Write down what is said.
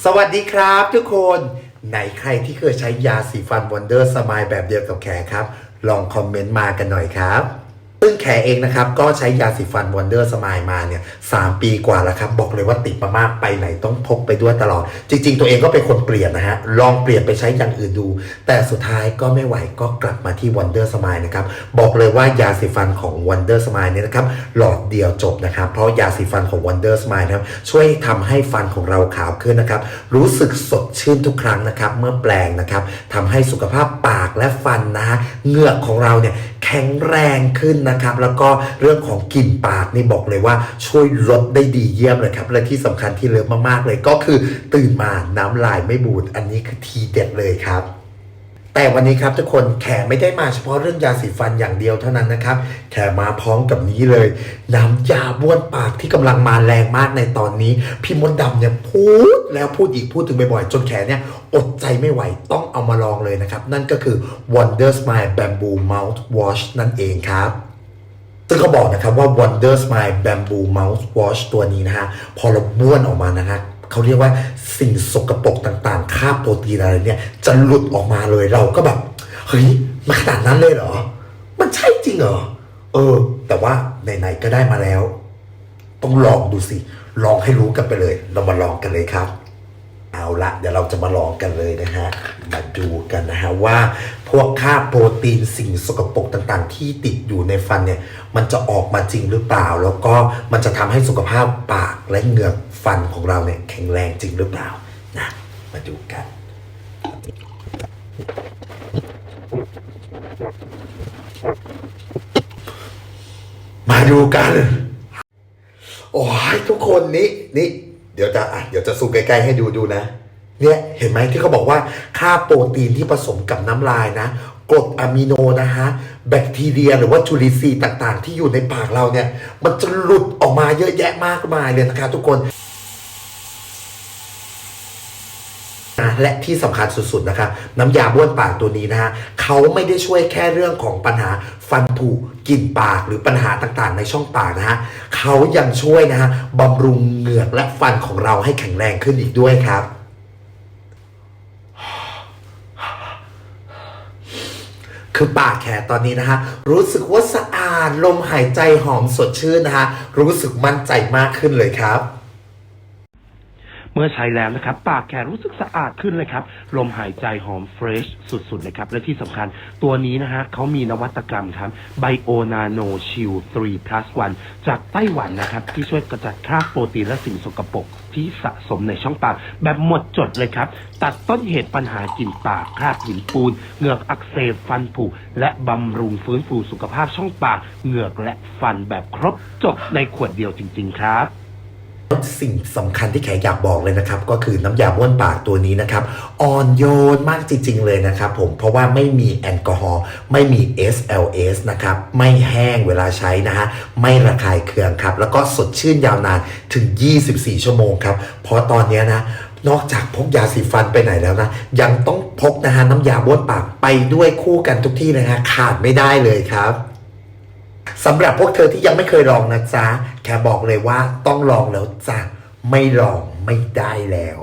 สวัสดีครับทุกคนไหนใครที่เคยใช้ยาสีฟันวันเดอร์สมายแบบเดียวกับแขครับ ลองคอมเมนต์มากันหน่อยครับ ซึ่งแขเองนะครับ ก็ใช้ยาสีฟันวันเดอร์สมายมาเนี่ยสามปีกว่าแล้วครับ บอกเลยว่าติดมามากไปไหนต้องพกไปด้วยตลอด จริง ๆ ตัวเองก็เป็นคนเปลี่ยนนะฮะ ลองเปลี่ยนไปใช้อย่างอื่นดู แต่สุดท้ายก็ไม่ไหวก็กลับมาที่วันเดอร์สมายนะครับ บอกเลยว่ายาสีฟันของวันเดอร์สมายเนี่ยนะครับ หลอดเดียวจบนะครับ เพราะยาสีฟันของวันเดอร์สมายนะครับช่วยทำให้ฟันของเราขาวขึ้นนะครับ รู้สึกสดชื่นทุกครั้งนะครับ เมื่อแปลงนะครับทำให้สุขภาพปากและฟันนะเหงือกของเราเนี่ยแข็งแรงขึ้นนะครับ แล้วก็เรื่องของกลิ่นปากนี่บอกเลยว่าช่วยลดได้ดีเยี่ยมเลยครับ และที่สำคัญที่เลิฟมากๆเลยก็คือตื่นมาน้ำลายไม่บูด อันนี้คือทีเด็ดเลยครับแต่วันนี้ครับทุกคนแขไม่ได้มาเฉพาะเรื่องยาสีฟันอย่างเดียวเท่านั้นนะครับ แขมาพร้อมกับนี้เลย น้ำยาบ้วนปากที่กำลังมาแรงมากในตอนนี้ พี่มดดำเนี่ยพูดแล้วพูดอีกพูดถึงบ่อยๆ จนแขเนี่ยอดใจไม่ไหวต้องเอามาลองเลยนะครับ นั่นก็คือ Wonder Smile Bamboo Mouthwash นั่นเองครับ ซึ่งเขาบอกนะครับว่า Wonder Smile Bamboo Mouthwash ตัวนี้นะฮะ พอเราบ้วนออกมานะฮะเขาเรียกว่าสิ่งสกปรกต่างๆ คราบโปรตีนอะไรเนี่ย จะหลุดออกมาเลยเราก็แบบ เฮ้ยมันขนาดนั้นเลยเหรอ มันใช่จริงเหรอ เออ แต่ว่าไหนๆก็ได้มาแล้ว ต้องลองดูสิ ลองให้รู้กันไปเลย เรามาลองกันเลยครับ เอาละเดี๋ยวเราจะมาลองกันเลยนะฮะ มาดูกันนะฮะว่าพวกค่าโปรตีนสิ่งสกปรกต่างๆ ที่ติดอยู่ในฟันเนี่ย มันจะออกมาจริงหรือเปล่า แล้วก็มันจะทำให้สุขภาพปากและเหงือกฟันของเราเนี่ยแข็งแรงจริงหรือเปล่านะมาดูกันมาดูกัน โอ้ยทุกคนนี่นี่ เดี๋ยวจะอะเดี๋ยวจะซูมใกล้ๆให้ดูดูนะ เนี่ยเห็นไหมที่เขาบอกว่าค่าโปรตีนที่ผสมกับน้ำลายนะกรดอะมิโนนะฮะแบคทีเรียหรือว่าจุลินทรีย์ต่างๆ ที่อยู่ในปากเราเนี่ย มันจะหลุดออกมาเยอะแยะมากมายเลยนะคะทุกคน นะและที่สำคัญสุดๆนะครับน้ำยาบ้วนปากตัวนี้นะฮะเขาไม่ได้ช่วยแค่เรื่องของปัญหาฟันผุกลิ่นปากหรือปัญหาต่างๆ ในช่องปากนะฮะเขายังช่วยนะฮะบำรุงเหงือกและฟันของเราให้แข็งแรงขึ้นอีกด้วยครับคือปากแขตอนนี้นะฮะรู้สึกว่าสะอาดลมหายใจหอมสดชื่นนะฮะรู้สึกมั่นใจมากขึ้นเลยครับ เมื่อใช้แล้วนะครับ ปากแขรู้สึกสะอาดขึ้นเลยครับ ลมหายใจหอมเฟรชสุดๆเลยครับ และที่สำคัญตัวนี้นะฮะเขามีนวัตกรรมครับไบโอนาโนชิล3 plus 1จากไต้หวันนะครับ ที่ช่วยกระจัดคราบโปรตีนและสิ่งสกปรกที่สะสมในช่องปาก แบบหมดจดเลยครับ ตัดต้นเหตุปัญหากลิ่นปากคราบหินปูน เหงือกอักเสบฟันผุและบำรุงฟื้นฟูสุขภาพช่องปาก เหงือกและฟันแบบครบจบในขวดเดียวจริง ๆ ครับ สิ่งสำคัญที่แขกอยากบอกเลยนะครับ ก็คือน้ำยาบ้วนปากตัวนี้นะครับอ่อนโยนมากจริง ๆ เลยนะครับผมเพราะว่าไม่มีแอลกอฮอล์ไม่มี SLS นะครับไม่แห้งเวลาใช้นะฮะไม่ระคายเคืองครับ แล้วก็สดชื่นยาวนานถึง 24 ชั่วโมงครับ เพราะตอนนี้นะนอกจากพกยาสีฟันไปไหนแล้วนะ ยังต้องพกนะฮะน้ำยาบ้วนปากไปด้วยคู่กันทุกที่เลยฮะขาดไม่ได้เลยครับ สำหรับพวกเธอที่ยังไม่เคยลองนะจ๊ะแค่บอกเลยว่าต้องลองแล้วจ้ะไม่ลองไม่ได้แล้ว